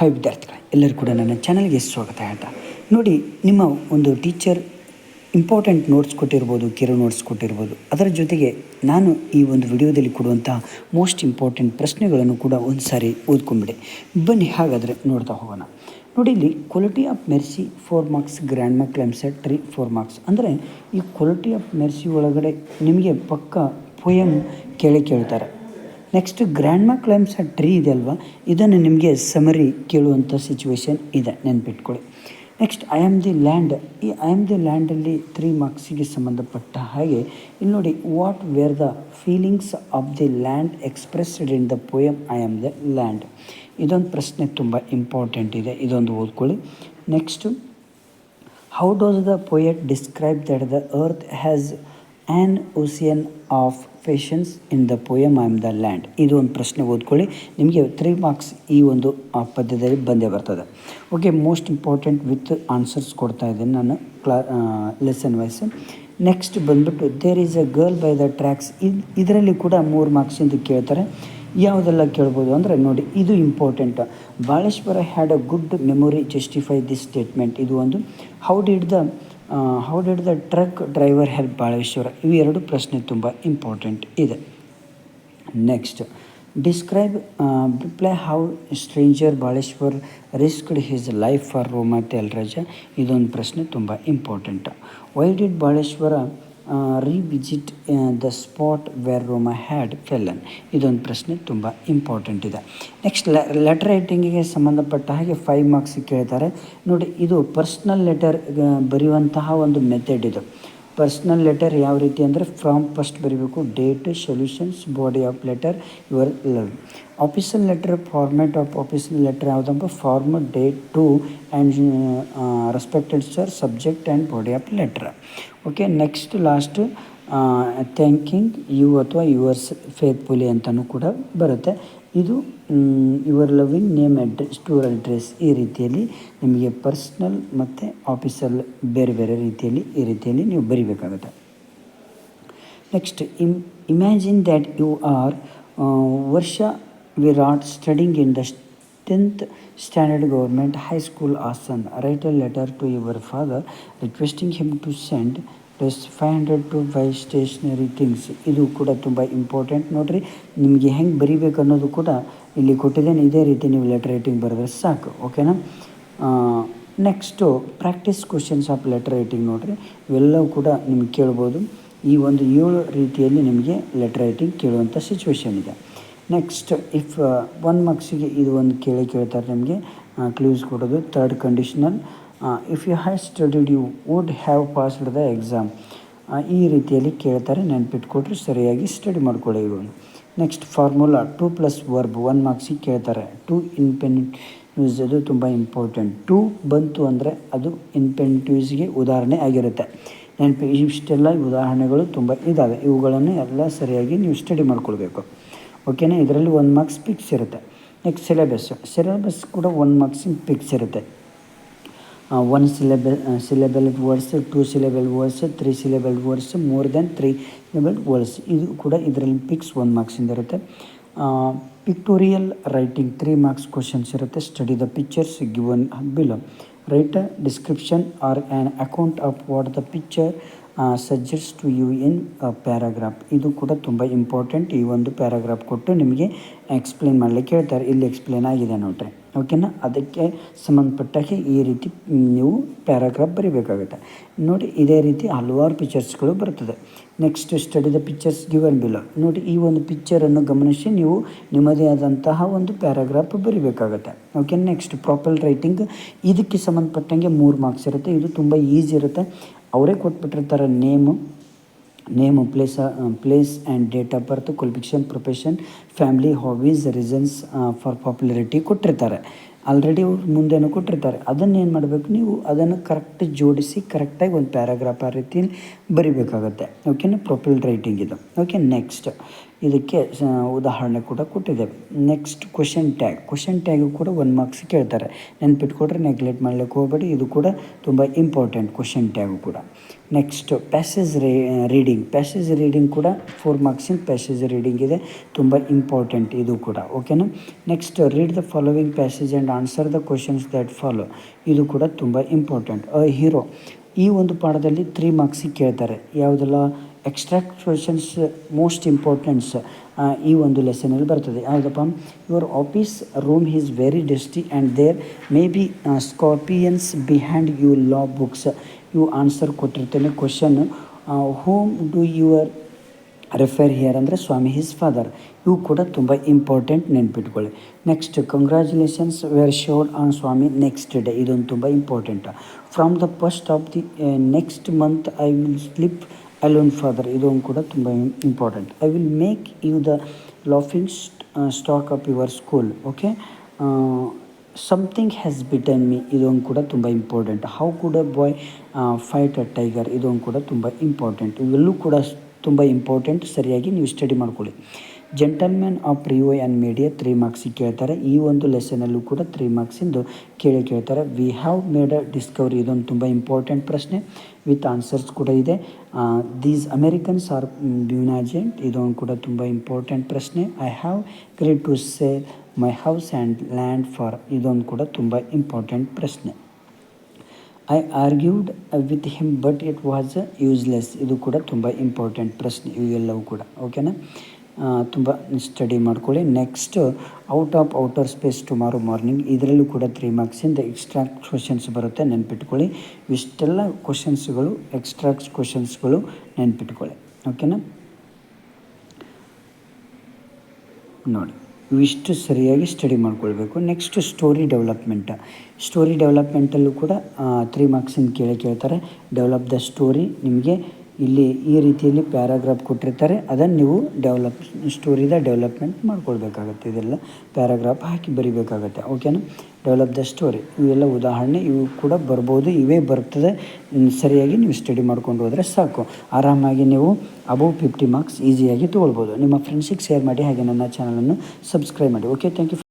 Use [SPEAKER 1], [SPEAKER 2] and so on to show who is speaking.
[SPEAKER 1] Hi ವಿದ್ಯಾರ್ಥಿಗಳೇ. ಎಲ್ಲರೂ ಕೂಡ ನನ್ನ ಚಾನಲ್ಗೆ ಸ್ವಾಗತ ಹೇಳ್ತಾ. ನೋಡಿ, ನಿಮ್ಮ ಒಂದು ಟೀಚರ್ ಇಂಪಾರ್ಟೆಂಟ್ ನೋಟ್ಸ್ ಕೊಟ್ಟಿರ್ಬೋದು, ಕಿರು ನೋಟ್ಸ್ ಕೊಟ್ಟಿರ್ಬೋದು, ಅದರ ಜೊತೆಗೆ ನಾನು ಈ ಒಂದು ವಿಡಿಯೋದಲ್ಲಿ ಕೊಡುವಂಥ ಮೋಸ್ಟ್ ಇಂಪಾರ್ಟೆಂಟ್ ಪ್ರಶ್ನೆಗಳನ್ನು ಕೂಡ ಒಂದು ಸಾರಿ ಓದ್ಕೊಂಬಿಡಿ. ಬನ್ನಿ, ಹಾಗಾದರೆ ನೋಡ್ತಾ ಹೋಗೋಣ. ನೋಡಿ, ಇಲ್ಲಿ quality of mercy four marks grandma climbs a tree four marks ಅಂದರೆ ಈ ಕ್ವಾಲಿಟಿ ಆಫ್ ಮೆರ್ಸಿ ಒಳಗಡೆ ನಿಮಗೆ ಪಕ್ಕ ಪೊಯಮ್ ಕೇಳಿ ಕೇಳ್ತಾರೆ. Next grandma climbs a tree ಇದೆ ಅಲ್ವಾ? ಇದನ್ನು ನಿಮಗೆ ಸಮರಿ ಕೇಳುವಂಥ ಸಿಚುವೇಶನ್ ಇದೆ. ನೆನ್ಪಿಟ್ಕೊಳ್ಳಿ. Next I am the land ಈ ಐ ಆಮ್ ದಿ ಲ್ಯಾಂಡಲ್ಲಿ ತ್ರೀ ಮಾರ್ಕ್ಸಿಗೆ ಸಂಬಂಧಪಟ್ಟ ಹಾಗೆ, ಇಲ್ಲಿ ನೋಡಿ what were the feelings of the land expressed in the poem I am the land ಇದೊಂದು ಪ್ರಶ್ನೆ ತುಂಬ ಇಂಪಾರ್ಟೆಂಟ್ ಇದೆ. ಇದೊಂದು ಓದ್ಕೊಳ್ಳಿ. Next how does the poet describe that the earth has an ocean of passions in the poem I am the land ಇದು ಒಂದು ಪ್ರಶ್ನೆ ಓದ್ಕೊಳ್ಳಿ. ನಿಮಗೆ ತ್ರೀ ಮಾರ್ಕ್ಸ್ ಈ ಒಂದು ಪದ್ಯದಲ್ಲಿ ಬಂದೇ ಬರ್ತದೆ. Okay most important with answers ಕೊಡ್ತಾ ಇದ್ದೀನಿ ನಾನು ಕ್ಲಾ ಲೆಸನ್ ವೈಸ್ ನೆಕ್ಸ್ಟ್ ಬಂದುಬಿಟ್ಟು there is a girl by the tracks ಇದು, ಇದರಲ್ಲಿ ಕೂಡ ಮೂರು ಮಾರ್ಕ್ಸಿಂದ ಕೇಳ್ತಾರೆ. ಯಾವುದೆಲ್ಲ ಕೇಳ್ಬೋದು ಅಂದರೆ ನೋಡಿ, ಇದು important Baleshwar had a good memory justify this statement ಇದು ಒಂದು how did the how did the truck driver help Baleshwar ಇವು ಎರಡು ಪ್ರಶ್ನೆ ತುಂಬ ಇಂಪಾರ್ಟೆಂಟ್ ಇದೆ. Next describe reply how stranger Baleshwar risked his life for Roma ತೆಲ್ರಾಜ ಇದೊಂದು ಪ್ರಶ್ನೆ ತುಂಬ important why did Baleshwar revisit the spot where Roma had fallen ಇದೊಂದು ಪ್ರಶ್ನೆ ತುಂಬ ಇಂಪಾರ್ಟೆಂಟ್ ಇದೆ. ನೆಕ್ಸ್ಟ್ ಲೆಟರ್ ರೈಟಿಂಗಿಗೆ ಸಂಬಂಧಪಟ್ಟ ಹಾಗೆ ಫೈವ್ ಮಾರ್ಕ್ಸ್ ಕೇಳ್ತಾರೆ. ನೋಡಿ, ಇದು ಪರ್ಸ್ನಲ್ ಲೆಟರ್ ಬರೆಯುವಂತಹ ಒಂದು ಮೆಥಡ್ ಇದು. ಪರ್ಸ್ನಲ್ ಲೆಟರ್ ಯಾವ ರೀತಿ ಅಂದರೆ ಫ್ರಾಮ್ ಫಸ್ಟ್ ಬರೀಬೇಕು date salutation body of letter your love official letter format of official letter ಯಾವುದಪ್ಪ from date to and respected sir subject and body of letter okay next last thanking you ಅಥವಾ yours faithfully ಅಂತಲೂ ಕೂಡ ಬರುತ್ತೆ ಇದು your loving name address to address ಈ ರೀತಿಯಲ್ಲಿ ನಿಮಗೆ personal ಮತ್ತು ಆಫೀಸಲ್ ಬೇರೆ ಬೇರೆ ರೀತಿಯಲ್ಲಿ ಈ ರೀತಿಯಲ್ಲಿ ನೀವು ಬರೀಬೇಕಾಗುತ್ತೆ. Next him imagine that you are Varsha Virat studying in the tenth standard government high school Hassan write a letter to your father requesting him to send plus five hundred to five stationery things ಇದು ಕೂಡ ತುಂಬ important ನೋಡಿರಿ, ನಿಮಗೆ ಹೆಂಗೆ ಬರಿಬೇಕು ಅನ್ನೋದು ಕೂಡ ಇಲ್ಲಿ ಕೊಟ್ಟಿದ್ದೇನೆ. ಇದೇ ರೀತಿ ನೀವು ಲೆಟರ್ ರೈಟಿಂಗ್ ಬರೆದ್ರೆ ಸಾಕು. ಓಕೆನಾ next practice questions of letter writing ನೋಡಿರಿ. ಇವೆಲ್ಲವೂ ಕೂಡ ನಿಮ್ಗೆ ಕೇಳ್ಬೋದು. ಈ ಒಂದು ಏಳು ರೀತಿಯಲ್ಲಿ ನಿಮಗೆ ಲೆಟರ್ ರೈಟಿಂಗ್ ಕೇಳುವಂಥ ಸಿಚುವೇಶನ್ ಇದೆ. ನೆಕ್ಸ್ಟ್ ಇಫ್ ಒನ್ ಮಾರ್ಕ್ಸಿಗೆ ಇದು ಒಂದು ಕೇಳಿ ಕೇಳ್ತಾರೆ ನಿಮಗೆ ಕ್ಲೂಸ್ ಕೊಡೋದು. Third conditional if you have studied you would have passed the exam ಈ ರೀತಿಯಲ್ಲಿ ಕೇಳ್ತಾರೆ, ನೆನ್ಪಿಟ್ಕೊಟ್ರೆ ಸರಿಯಾಗಿ ಸ್ಟಡಿ ಮಾಡ್ಕೊಳ್ಳಿ ಇವು next formula two plus verb one ಮಾರ್ಕ್ಸಿಗೆ ಕೇಳ್ತಾರೆ. ಟು ಇನ್ಪೆನಿಟ್ಯೂಸ್ ಅದು ತುಂಬ ಇಂಪಾರ್ಟೆಂಟ್ ಟು ಬಂತು ಅಂದರೆ ಅದು ಇನ್ಪೆನಿಟ್ಯೂಸ್ಗೆ ಉದಾಹರಣೆ ಆಗಿರುತ್ತೆ. ನೆನಪಿ, ಇಷ್ಟೆಲ್ಲ ಉದಾಹರಣೆಗಳು ತುಂಬ ಇದ್ದಾವೆ ಇವುಗಳನ್ನು ಎಲ್ಲ ಸರಿಯಾಗಿ ನೀವು ಸ್ಟಡಿ ಮಾಡ್ಕೊಳ್ಬೇಕು. ಓಕೆನಾ ಇದರಲ್ಲಿ ಒಂದು ಮಾರ್ಕ್ಸ್ ಪಿಕ್ಸ್ ಇರುತ್ತೆ. ನೆಕ್ಸ್ಟ್ ಸಿಲೆಬಸ್ ಸಿಲೆಬಸ್ ಕೂಡ ಒನ್ ಮಾರ್ಕ್ಸ್ ಪಿಕ್ಸ್ ಇರುತ್ತೆ. One syllable syllable words two syllable words three syllable words more then three syllable words ಇದು ಕೂಡ ಇದರಲ್ಲಿ ಪಿಕ್ಸ್ ಒನ್ ಮಾರ್ಕ್ಸಿಂದ ಇರುತ್ತೆ. Pictorial writing three marks questions ಇರುತ್ತೆ. Study the pictures given below write description or an account of what the picture suggest to you in paragraph ಇದು ಕೂಡ ತುಂಬ important ಈ ಒಂದು ಪ್ಯಾರಾಗ್ರಾಫ್ ಕೊಟ್ಟು ನಿಮಗೆ ಎಕ್ಸ್ಪ್ಲೇನ್ ಮಾಡಲಿಕ್ಕೆ ಹೇಳ್ತಾರೆ. ಇಲ್ಲಿ ಎಕ್ಸ್ಪ್ಲೇನ್ ಆಗಿದೆ ನೋಡ್ರಿ. ಓಕೆನಾ ಅದಕ್ಕೆ ಸಂಬಂಧಪಟ್ಟಾಗೆ ಈ ರೀತಿ ನೀವು ಪ್ಯಾರಾಗ್ರಾಫ್ ಬರೀಬೇಕಾಗುತ್ತೆ. ನೋಡಿ, ಇದೇ ರೀತಿ ಹಲವಾರು ಪಿಕ್ಚರ್ಸ್ಗಳು ಬರ್ತದೆ. Next study the pictures given below ನೋಡಿ, ಈ ಒಂದು ಪಿಕ್ಚರನ್ನು ಗಮನಿಸಿ ನೀವು ನಿಮ್ಮದೇ ಆದಂತಹ ಒಂದು ಪ್ಯಾರಾಗ್ರಾಫ್ ಬರಿಬೇಕಾಗುತ್ತೆ. ಓಕೆ ನೆಕ್ಸ್ಟ್ ಪ್ರಾಪರ್ ರೈಟಿಂಗ್ ಇದಕ್ಕೆ ಸಂಬಂಧಪಟ್ಟಂಗೆ ಮೂರು ಮಾರ್ಕ್ಸ್ ಇರುತ್ತೆ. ಇದು ತುಂಬ ಈಸಿ ಇರುತ್ತೆ. ಅವರೇ ಕೊಟ್ಬಿಟ್ಟಿರ್ತಾರೆ name name place place and date of birth qualification profession family hobbies reasons for popularity ಕೊಟ್ಟಿರ್ತಾರೆ. ಆಲ್ರೆಡಿ ಅವ್ರು ಮುಂದೆನೂ ಕೊಟ್ಟಿರ್ತಾರೆ. ಅದನ್ನು ಏನು ಮಾಡಬೇಕು ನೀವು? ಅದನ್ನು ಕರೆಕ್ಟ್ ಜೋಡಿಸಿ ಕರೆಕ್ಟಾಗಿ ಒಂದು ಪ್ಯಾರಾಗ್ರಾಫ್ ಆ ರೀತಿಯಲ್ಲಿ ಬರಿಬೇಕಾಗುತ್ತೆ. ಓಕೆನಾ ಪ್ರೊಫೈಲ್ ರೈಟಿಂಗ್ ಇದು. ಓಕೆ ನೆಕ್ಸ್ಟ್ ಇದಕ್ಕೆ ಉದಾಹರಣೆ ಕೂಡ ಕೊಟ್ಟಿದೆ next question tag question tag ಕೂಡ ಒನ್ ಮಾರ್ಕ್ಸ್ ಕೇಳ್ತಾರೆ. ನೆನ್ಪಿಟ್ಕೊಟ್ರೆ ನೆಗ್ಲೆಕ್ಟ್ ಮಾಡಲಿಕ್ಕೆ ಹೋಗಬೇಡಿ. ಇದು ಕೂಡ ತುಂಬ ಇಂಪಾರ್ಟೆಂಟ್ ಕ್ವಶನ್ ಟ್ಯಾಗು ಕೂಡ. ನೆಕ್ಸ್ಟ್ ಪ್ಯಾಸೇಜ್ ರೇ ರೀಡಿಂಗ್ ಪ್ಯಾಸೇಜ್ ರೀಡಿಂಗ್ ಕೂಡ ಫೋರ್ ಮಾರ್ಕ್ಸಿನ ಪ್ಯಾಸೇಜ್ ರೀಡಿಂಗ್ ಇದೆ. ತುಂಬ ಇಂಪಾರ್ಟೆಂಟ್ ಇದು ಕೂಡ. ಓಕೆನಾ next read the following passage and answer the questions that follow ಇದು ಕೂಡ ತುಂಬ ಇಂಪಾರ್ಟೆಂಟ್ ಅ ಹೀರೋ ಈ ಒಂದು ಪಾಠದಲ್ಲಿ ತ್ರೀ ಮಾರ್ಕ್ಸಿಗೆ ಕೇಳ್ತಾರೆ. ಯಾವುದೆಲ್ಲ? ಎಕ್ಸ್ಟ್ರಾಕ್ಟ್ ಕ್ವಶನ್ಸ್ ಮೋಸ್ಟ್ ಇಂಪಾರ್ಟೆಂಟ್ಸ್ ಈ ಒಂದು ಲೆಸನಲ್ಲಿ ಬರ್ತದೆ. ಯಾವುದಪ್ಪ? Your office room is very dusty and there may be scorpions behind you law books ಇವು answer ಕೊಟ್ಟಿರ್ತೇನೆ question whom do your refer here ಅಂದರೆ ಸ್ವಾಮಿ ಹಿಸ್ ಫಾದರ್ ಇವು ಕೂಡ ತುಂಬ ಇಂಪಾರ್ಟೆಂಟ್ ನೆನ್ಪಿಟ್ಕೊಳ್ಳಿ. Next congratulations were showered on Swami next day ಇದೊಂದು ತುಂಬ important from the first of the next month I will sleep alone father ಇದೊಂದು ಕೂಡ ತುಂಬ important I will make you the laughing stock of your school okay something has bitten me ಇದೊಂದು ಕೂಡ ತುಂಬ important how ಕೂಡ ಬಾಯ್ fight ಅ tiger ಇದೊಂದು ಕೂಡ ತುಂಬ ಇಂಪಾರ್ಟೆಂಟ್ ಇವೆಲ್ಲೂ ಕೂಡ ತುಂಬ ಇಂಪಾರ್ಟೆಂಟ್ ಸರಿಯಾಗಿ ನೀವು ಸ್ಟಡಿ ಮಾಡ್ಕೊಳ್ಳಿ gentleman of Rio and Medio three ಮಾರ್ಕ್ಸಿಗೆ ಕೇಳ್ತಾರೆ. ಈ ಒಂದು ಲೆಸನಲ್ಲೂ ಕೂಡ ತ್ರೀ ಮಾರ್ಕ್ಸಿಂದು ಕೇಳಿ ಕೇಳ್ತಾರೆ. We have made a discovery ಇದೊಂದು ತುಂಬ ಇಂಪಾರ್ಟೆಂಟ್ ಪ್ರಶ್ನೆ. ವಿತ್ ಆನ್ಸರ್ಸ್ ಕೂಡ ಇದೆ. ದೀಸ್ ಅಮೇರಿಕನ್ಸ್ ಆರ್ ಡ್ಯೂನಾಜೆಂಟ್ ಇದೊಂದು ಕೂಡ ತುಂಬ ಇಂಪಾರ್ಟೆಂಟ್ ಪ್ರಶ್ನೆ. I have great to sale my house and land for ಇದೊಂದು ಕೂಡ ತುಂಬ ಇಂಪಾರ್ಟೆಂಟ್ ಪ್ರಶ್ನೆ. I argued with him but it was useless ಇದು ಕೂಡ ತುಂಬ ಇಂಪಾರ್ಟೆಂಟ್ ಪ್ರಶ್ನೆ. ಇವೆಲ್ಲವೂ ಕೂಡ. ಓಕೆನಾ ತುಂಬ ಸ್ಟಡಿ ಮಾಡ್ಕೊಳ್ಳಿ. Next out of outer space tomorrow morning ಇದರಲ್ಲೂ ಕೂಡ ತ್ರೀ ಮಾರ್ಕ್ಸಿಂದ ಎಕ್ಸ್ಟ್ರಾ ಕ್ವಶನ್ಸ್ ಬರುತ್ತೆ, ನೆನ್ಪಿಟ್ಕೊಳ್ಳಿ. ಇಷ್ಟೆಲ್ಲ ಕ್ವಶನ್ಸ್ಗಳು ಎಕ್ಸ್ಟ್ರಾ ಕ್ವಶನ್ಸ್ಗಳು ನೆನ್ಪಿಟ್ಕೊಳ್ಳಿ. ಓಕೆನಾ ನೋಡಿ, ಇವಿಷ್ಟು ಸರಿಯಾಗಿ ಸ್ಟಡಿ ಮಾಡ್ಕೊಳ್ಬೇಕು. ನೆಕ್ಸ್ಟ್ ಸ್ಟೋರಿ ಡೆವಲಪ್ಮೆಂಟ್ ಸ್ಟೋರಿ ಡೆವಲಪ್ಮೆಂಟಲ್ಲೂ ಕೂಡ ತ್ರೀ ಮಾರ್ಕ್ಸಿಂದ ಕೇಳಿ ಕೇಳ್ತಾರೆ. ಡೆವಲಪ್ ದ ಸ್ಟೋರಿ ನಿಮಗೆ ಇಲ್ಲಿ ಈ ರೀತಿಯಲ್ಲಿ ಪ್ಯಾರಾಗ್ರಾಫ್ ಕೊಟ್ಟಿರ್ತಾರೆ. ಅದನ್ನು ನೀವು ಡೆವಲಪ್, ಸ್ಟೋರಿದ ಡೆವಲಪ್ಮೆಂಟ್ ಮಾಡ್ಕೊಳ್ಬೇಕಾಗತ್ತೆ ಇದೆಲ್ಲ ಪ್ಯಾರಾಗ್ರಾಫ್ ಹಾಕಿ ಬರಿಬೇಕಾಗತ್ತೆ. ಓಕೆನಾ? Develop the story. ಇವೆಲ್ಲ ಉದಾಹರಣೆ, ಇವು ಕೂಡ ಬರ್ಬೋದು. ಇವೇ ಬರ್ತದೆ. ಸರಿಯಾಗಿ ನೀವು ಸ್ಟಡಿ ಮಾಡ್ಕೊಂಡು ಹೋದರೆ ಸಾಕು. ಆರಾಮಾಗಿ ನೀವು ಅಬೌವ್ ಫಿಫ್ಟಿ ಮಾರ್ಕ್ಸ್ ಈಸಿಯಾಗಿ ತೊಗೊಳ್ಬೋದು. ನಿಮ್ಮ ಫ್ರೆಂಡ್ಸಿಗೆ ಶೇರ್ ಮಾಡಿ, ಹಾಗೆ ನನ್ನ ಚಾನಲನ್ನು ಸಬ್ಸ್ಕ್ರೈಬ್ ಮಾಡಿ. Okay thank you